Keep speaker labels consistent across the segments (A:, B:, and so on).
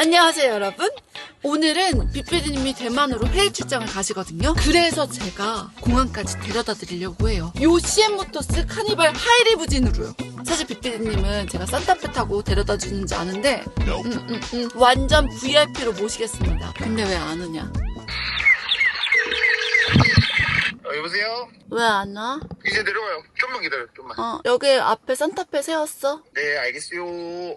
A: 안녕하세요 여러분. 오늘은 빅피디님이 대만으로 해외 출장을 가시거든요. 그래서 제가 공항까지 데려다 드리려고 해요. 요 CM모터스 카니발 하이리무진으로요. 사실 빅피디님은 제가 산타페 타고 데려다 주는지 아는데 음, 음, 음, 완전 VIP로 모시겠습니다. 근데 왜 안 오냐
B: 여보세요?
A: 왜 안 와?
B: 이제 내려와요. 좀만 기다려, 좀만.
A: 어 여기 앞에 산타페 세웠어
B: 네, 알겠어요.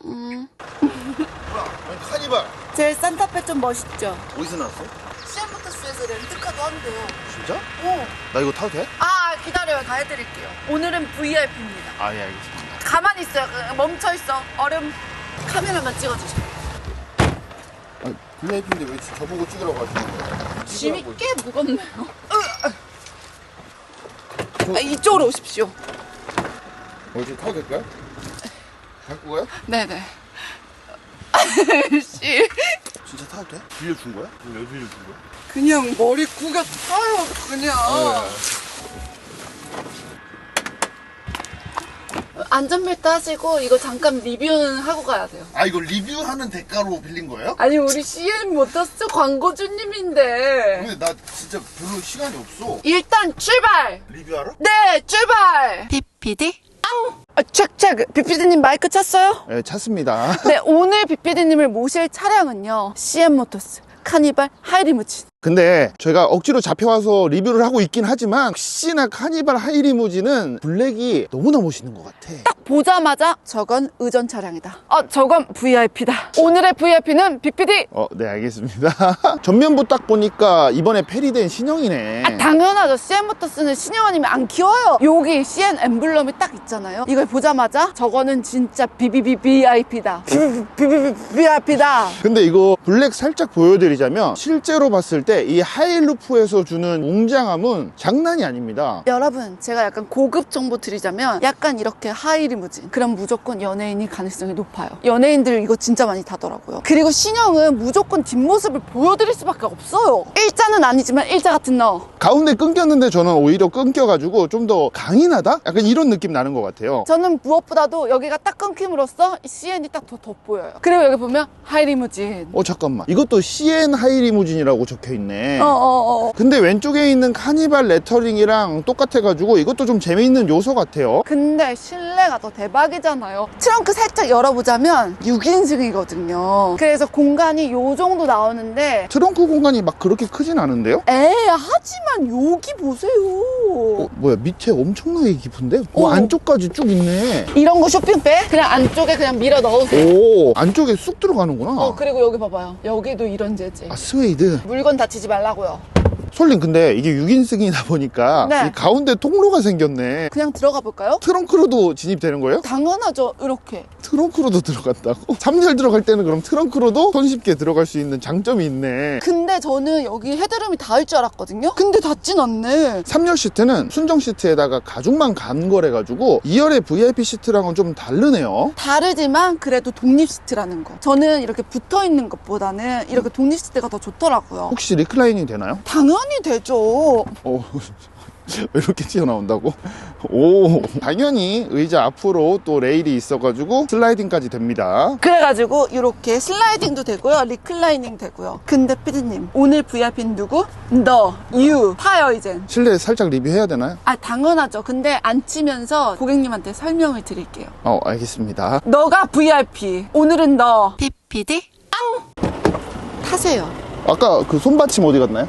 A: 음.
B: 뭐야? 아니, 카니발.
A: 제 산타페 좀 멋있죠?
B: 어디서 나왔어?
A: CM모터스에서 렌트카도 한대요
B: 진짜?
A: 어.
B: 나 이거 타도 돼?
A: 아 기다려요 다 해드릴게요 오늘은 VIP입니다
B: 아, 예, 알겠습니다.
A: 가만히 있어요 그, 멈춰 있어 얼음 카메라만 찍어주세요
B: 아, VIP인데 왜 저보고 찍으라고 하시는 거예요?
A: 짐이 꽤 무겁네요 아, 이쪽으로 오십시오
B: 어디 타도 될까요? 갖고 가요?
A: 네네 씨
B: 진짜 타도 돼? 빌려준 거야? 왜 빌려준 거야?
A: 그냥 머리 구겨 타요 그냥 안전벨트 하시고 이거 잠깐 리뷰는 하고 가야 돼요
B: 아, 이거 리뷰하는 대가로 빌린 거예요?
A: 아니 우리 CM 모터스 광고주님인데
B: 근데 나 진짜 별로 시간이 없어.
A: 일단 출발
B: 리뷰하러?
A: 네 출발 비피디 앙 아, 책책 비피디님 마이크 찼어요?
B: 네, 찾습니다.
A: 네 오늘 비피디님을 모실 차량은요 CM 모터스 카니발 하이리무진
B: 근데 저희가 억지로 잡혀와서 리뷰를 하고 있긴 하지만 혹시나 카니발 하이리무진은 블랙이 너무나 멋있는 것 같아.
A: 딱 보자마자 저건 의전 차량이다 아 저건 VIP다 오늘의 VIP는 비피디
B: 어, 네, 알겠습니다. 전면부 딱 보니까 이번에 페리된 신형이네.
A: 아, 당연하죠. CN 모터스는 신형 아니면 안 키워요. 여기 CN 엠블럼이 딱 있잖아요. 이걸 보자마자 저거는 진짜 BBBVIP다. BBBVIP다.
B: 근데 이거 블랙 살짝 보여드리자면 실제로 봤을 때이 하이루프에서 주는 웅장함은 장난이 아닙니다.
A: 여러분, 제가 약간 고급 정보 드리자면 약간 이렇게 하이리무진. 그럼 무조건 연예인이 가능성이 높아요. 연예인들 이거 진짜 많이 타더라고요. 그리고 신형은 무조건 뒷모습을 보여드릴 수밖에 없어요. 일자는 아니지만 일자 같은 너.
B: 가운데 끊겼는데 저는 오히려 끊겨가지고 좀 더 강인하다? 약간 이런 느낌 나는 것 같아요.
A: 저는 무엇보다도 여기가 딱 끊김으로써 CN이 딱 더 돋보여요. 그리고 여기 보면 하이리무진.
B: 어, 잠깐만. 이것도 CN 하이리무진이라고 적혀있네.
A: 어 어 어.
B: 근데 왼쪽에 있는 카니발 레터링이랑 똑같아가지고 이것도 좀 재미있는 요소 같아요.
A: 근데 실내가 더 대박이잖아요. 트렁크 살짝 열어보자면 6인승이거든요. 그래서 공간이 요 정도 나오는데
B: 트렁크 공간이 막 그렇게 크진 않은데요?
A: 에 하지만 여기 보세요.
B: 어, 뭐야 밑에 엄청나게 깊은데? 어,
A: 오.
B: 안쪽까지 쭉 있네.
A: 이런 거 쇼핑백 그냥 안쪽에 그냥 밀어 넣으세요.
B: 오 안쪽에 쑥 들어가는구나.
A: 어 그리고 여기 봐봐요. 여기도 이런 재질.
B: 아 스웨이드.
A: 물건 다 치지 말라고요.
B: 솔님 근데 이게 6인승이다 보니까
A: 네.
B: 이 가운데 통로가 생겼네.
A: 그냥 들어가 볼까요?
B: 트렁크로도 진입되는 거예요?
A: 당연하죠. 이렇게.
B: 트렁크로도 들어간다고? 3열 들어갈 때는 그럼 트렁크로도 손쉽게 들어갈 수 있는 장점이 있네.
A: 근데 저는 여기 헤드룸이 닿을 줄 알았거든요. 근데 닿진 않네.
B: 3열 시트는 순정 시트에다가 가죽만 간 거래가지고 2열의 VIP 시트랑은 좀 다르네요.
A: 다르지만 그래도 독립 시트라는 거. 저는 이렇게 붙어 있는 것보다는 이렇게 독립 시트가 더 좋더라고요.
B: 혹시 리클라이닝 되나요?
A: 당연 히 되죠.
B: 어, 왜 이렇게 튀어나온다고? 오, 당연히 의자 앞으로 또 레일이 있어가지고 슬라이딩까지 됩니다.
A: 그래가지고 이렇게 슬라이딩도 되고요, 리클라이닝 되고요. 근데 피디님 오늘 VIP는 누구? 너, 유, 타요 이젠.
B: 실내 살짝 리뷰해야 되나요?
A: 아 당연하죠. 근데 앉히면서 고객님한테 설명을 드릴게요.
B: 어, 알겠습니다.
A: 너가 VIP. 오늘은 너. PPD? 앙! 타세요.
B: 아까 그 손받침 어디 갔나요?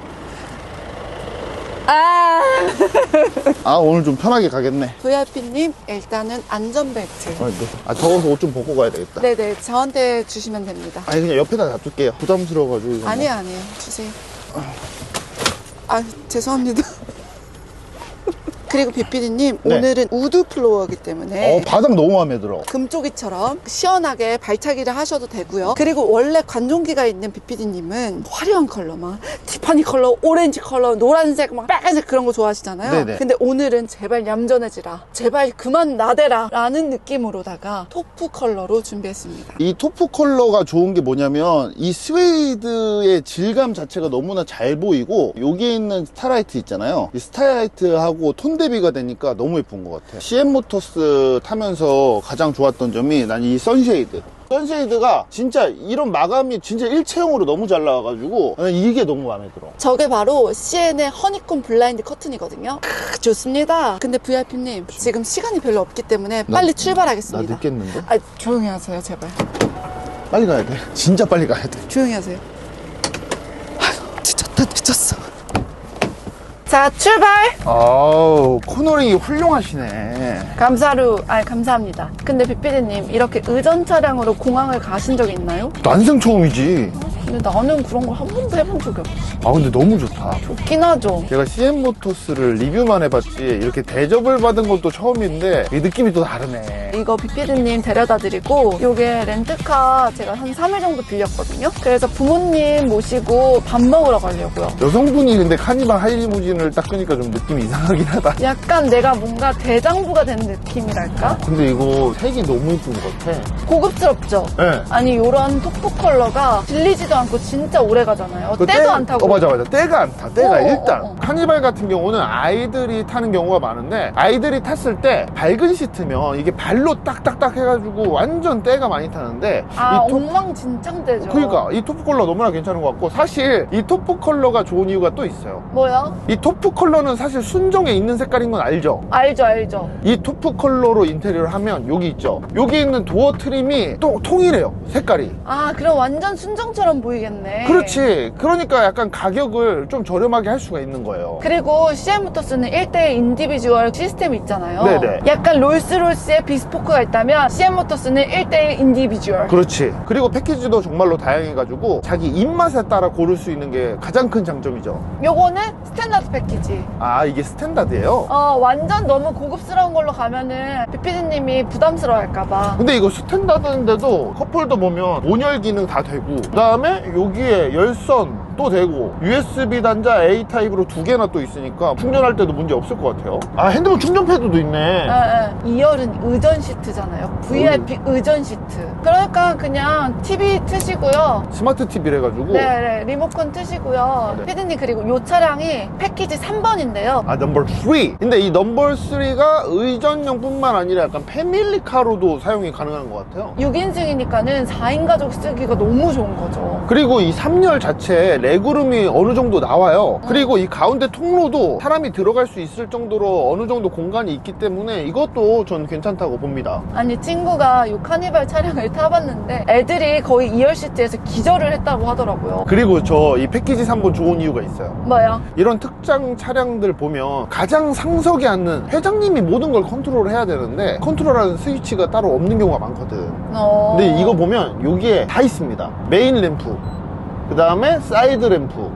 A: 아.
B: 아, 오늘 좀 편하게 가겠네.
A: VIP님 일단은 안전벨트.
B: 아, 네. 아, 더워서 옷 좀 벗고 가야 되겠다.
A: 네네 저한테 주시면 됩니다.
B: 아니, 그냥 옆에다 놔둘게요. 부담스러워가지고. 이거 뭐.
A: 아니에요 아니에요 주세요. 아 죄송합니다. 그리고 비피디님
B: 네.
A: 오늘은 우드 플로어이기 때문에
B: 어, 바닥 너무 마음에 들어.
A: 금쪽이처럼 시원하게 발차기를 하셔도 되고요. 그리고 원래 관종기가 있는 비피디님은 화려한 컬러만 티파니 컬러, 오렌지 컬러, 노란색, 막 빨간색 그런 거 좋아하시잖아요.
B: 네네.
A: 근데 오늘은 제발 얌전해지라, 제발 그만 나대라 라는 느낌으로다가 토프 컬러로 준비했습니다.
B: 이 토프 컬러가 좋은 게 뭐냐면 이 스웨이드의 질감 자체가 너무나 잘 보이고 여기에 있는 스타라이트 있잖아요 이 스타라이트하고 톤 대비가 되니까 너무 예쁜 것 같아요 CM 모터스 타면서 가장 좋았던 점이 난 이 선쉐이드 선쉐이드가 진짜 이런 마감이 진짜 일체형으로 너무 잘 나와가지고 이게 너무 마음에 들어.
A: 저게 바로 CN의 허니콤 블라인드 커튼이거든요. 크, 좋습니다. 근데 VIP님 지금 시간이 별로 없기 때문에 빨리
B: 나
A: 출발하겠습니다.
B: 늦겠는데?
A: 아 조용히 하세요 제발.
B: 빨리 가야 돼. 진짜 빨리 가야 돼.
A: 조용히 하세요. 아휴, 늦었다, 늦었어. 자, 출발!
B: 아우 코너링이 훌륭하시네.
A: 감사루, 아니, 감사합니다. 근데 빅피디님, 이렇게 의전 차량으로 공항을 가신 적 있나요?
B: 난생 처음이지.
A: 근데 나는 그런 걸 한 번도 해본 적이 없어.
B: 아 근데 너무 좋다.
A: 좋긴 하죠.
B: 제가 CM 모토스를 리뷰만 해봤지 이렇게 대접을 받은 것도 처음인데 이 느낌이 또 다르네.
A: 이거 빅피디님 데려다 드리고, 요게 렌트카 제가 한 3일 정도 빌렸거든요? 그래서 부모님 모시고 밥 먹으러 가려고요.
B: 여성분이 근데 카니발 하이리무진을 딱 끄니까 좀 느낌이 이상하긴 하다.
A: 약간 내가 뭔가 대장부가 된 느낌이랄까?
B: 근데 이거 색이 너무 이쁜 것 같아.
A: 고급스럽죠?
B: 네.
A: 아니 요런 토프 컬러가 질리지도 않고 진짜 오래 가잖아요.
B: 그
A: 때도
B: 때-
A: 안 타고.
B: 어, 맞아, 맞아. 때가 안 타. 때가
A: 어, 어,
B: 일단.
A: 어, 어.
B: 카니발 같은 경우는 아이들이 타는 경우가 많은데, 아이들이 탔을 때 밝은 시트면 이게 발로 딱딱딱 해가지고 완전 때가 많이 타는데, 아이 토-
A: 엉망진창되죠.
B: 그러니까 이 토프 컬러 너무나 괜찮은 것 같고 사실 이 토프 컬러가 좋은 이유가 또 있어요.
A: 뭐야?
B: 이 토프 컬러는 사실 순정에 있는 색깔인 건 알죠?
A: 알죠 알죠.
B: 이 토프 컬러로 인테리어를 하면 여기 있죠? 여기 있는 도어 트림이 또 통일해요. 색깔이.
A: 아 그럼 완전 순정처럼 보이겠네.
B: 그렇지. 그러니까 약간 가격을 좀 저렴하게 할 수가 있는 거예요.
A: 그리고 CM모터스는 1대1 인디비주얼 시스템이 있잖아요.
B: 네네.
A: 약간 롤스로스의 비스포크가 있다면 CM모터스는 1대1 인디비주얼.
B: 그렇지. 그리고 패키지도 정말로 다양해가지고 자기 입맛에 따라 고를 수 있는 게 가장 큰 장점이죠.
A: 요거는 스탠다드 패키지.
B: 아, 이게 스탠다드예요?
A: 어 완전 너무 고급스러운 걸로 가면은 비피디님이 부담스러워할까봐.
B: 근데 이거 스탠다드인데도 컵홀더 보면 온열 기능 다 되고 그 다음에 여기에 열선 또 되고 USB 단자 A 타입으로 두 개나 또 있으니까 충전할 때도 문제 없을 것 같아요 아 핸드폰 충전 패드도 있네
A: 예, 예. 2열은 의전 시트잖아요. VIP 의전 시트. 그러니까 그냥 TV 트시고요.
B: 스마트 TV를 해가지고
A: 네, 네. 리모컨 트시고요.
B: 네.
A: 피디님 그리고 이 차량이 패키지 3번인데요.
B: 아 넘버 3 근데 이 넘버 3가 의전용 뿐만 아니라 약간 패밀리카로도 사용이 가능한 것 같아요
A: 6인승이니까는 4인 가족 쓰기가 너무 좋은 거죠.
B: 그리고 이 3열 자체에 레그룸이 어느 정도 나와요. 그리고 이 가운데 통로도 사람이 들어갈 수 있을 정도로 어느 정도 공간이 있기 때문에 이것도 전 괜찮다고 봅니다.
A: 아니 친구가 이 카니발 차량을 타봤는데 애들이 거의 2열 시트에서 기절을 했다고 하더라고요.
B: 그리고 저 이 패키지 3번 좋은 이유가 있어요.
A: 뭐야?
B: 이런 특장 차량들 보면 가장 상석에 앉는 회장님이 모든 걸 컨트롤 해야 되는데 컨트롤하는 스위치가 따로 없는 경우가 많거든.
A: 어...
B: 근데 이거 보면 여기에 다 있습니다. 메인 램프, 그 다음에 사이드 램프,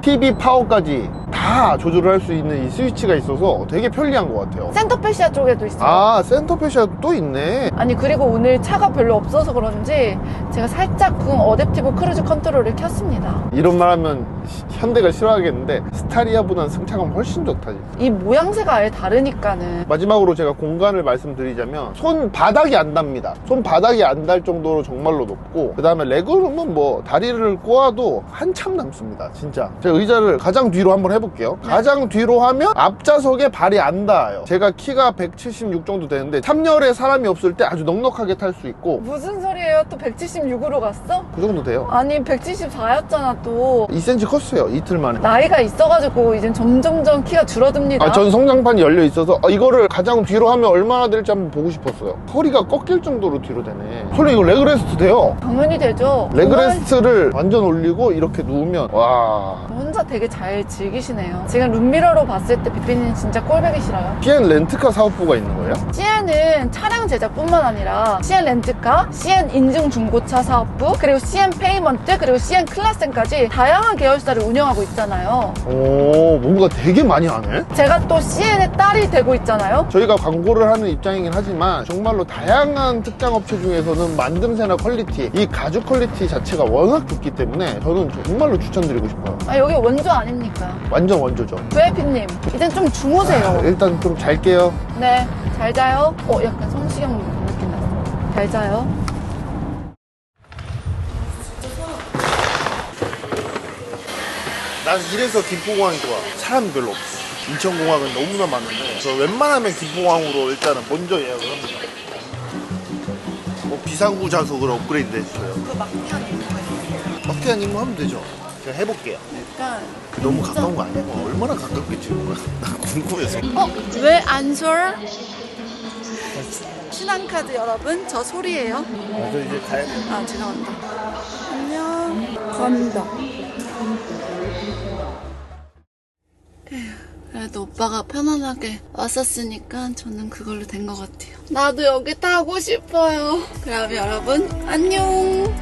B: TV 파워까지 다 조절을 할 수 있는 이 스위치가 있어서 되게 편리한 것 같아요.
A: 센터 페시아 쪽에도 있어요.
B: 아, 센터 페시아도 또 있네.
A: 아니 그리고 오늘 차가 별로 없어서 그런지 제가 살짝 그 어댑티브 크루즈 컨트롤을 켰습니다.
B: 이런 말 하면 시- 현대가 싫어하겠는데 스타리아보다는 승차감 훨씬 좋다.
A: 이 모양새가 아예 다르니까는
B: 마지막으로 제가 공간을 말씀드리자면 손 바닥이 안 닿습니다. 손 바닥이 안 닿을 정도로 정말로 높고 그 다음에 레그룸은 뭐 다리를 꼬아도 한참 남습니다. 진짜. 제가 의자를 가장 뒤로 한번 해 볼게요. 가장 뒤로 하면 앞좌석에 발이 안 닿아요. 제가 키가 176 정도 되는데 3열에 사람이 없을 때 아주 넉넉하게 탈 수 있고
A: 무슨 소리예요? 또 176으로 갔어?
B: 그 정도 돼요.
A: 아니 174였잖아 또
B: 2cm 컸어요. 이틀 만에.
A: 나이가 있어가지고 이젠 점점점 키가 줄어듭니다.
B: 아, 전 성장판이 열려 있어서 아, 이거를 가장 뒤로 하면 얼마나 될지 한번 보고 싶었어요. 허리가 꺾일 정도로 뒤로 되네. 솔직히 이거 레그레스트 돼요.
A: 당연히 되죠.
B: 레그레스트를 완전 올리고 이렇게 누우면 와.
A: 정말 혼자 되게 잘 즐기시 네요. 지금 룸미러로 봤을 때 비피는 진짜 꼴보기 싫어요.
B: PN 렌트카 사업부가 있는 거예요?
A: CN은 차량 제작뿐만 아니라 CN 렌트카, CN 인증 중고차 사업부, 그리고 CN 페이먼트, 그리고 CN 클라센까지 다양한 계열사를 운영하고 있잖아요.
B: 오, 뭔가 되게 많이 하네?
A: 제가 또 CN의 딸이 되고 있잖아요.
B: 저희가 광고를 하는 입장이긴 하지만 정말로 다양한 특장 업체 중에서는 만듦새나 퀄리티, 이 가죽 퀄리티 자체가 워낙 좋기 때문에 저는 정말로 추천드리고 싶어요.
A: 아, 여기 원조 아닙니까?
B: 완전 원조죠.
A: VIP님, 이젠 좀 주무세요.
B: 일단 좀 잘게요.
A: 네, 잘 자요. 어, 약간 성시경 느낌 났어. 잘 자요.
B: 난 이래서 김포공항이 좋아. 사람이 별로 없어. 인천공항은 너무나 많은데 저 웬만하면 김포공항으로 일단은 먼저 예약을 합니다. 뭐 비상구 좌석으로 업그레이드 됐어요.
A: 그 막판 있는 거예요.
B: 막대한 임무 하면 되죠. 제가 해볼게요.
A: 약간
B: 너무 가까운 거 아니야? 뭐 얼마나 가깝게 찍은 거야? 나 궁금해서.
A: 어? 왜 안 쏠? 신한카드 여러분 저 소리예요.
B: 아, 저 이제 가야 돼.
A: 아 죄송합니다. 안녕. 건다. 그래도 오빠가 편안하게 왔었으니까 저는 그걸로 된 것 같아요. 나도 여기 타고 싶어요. 그럼 여러분 안녕.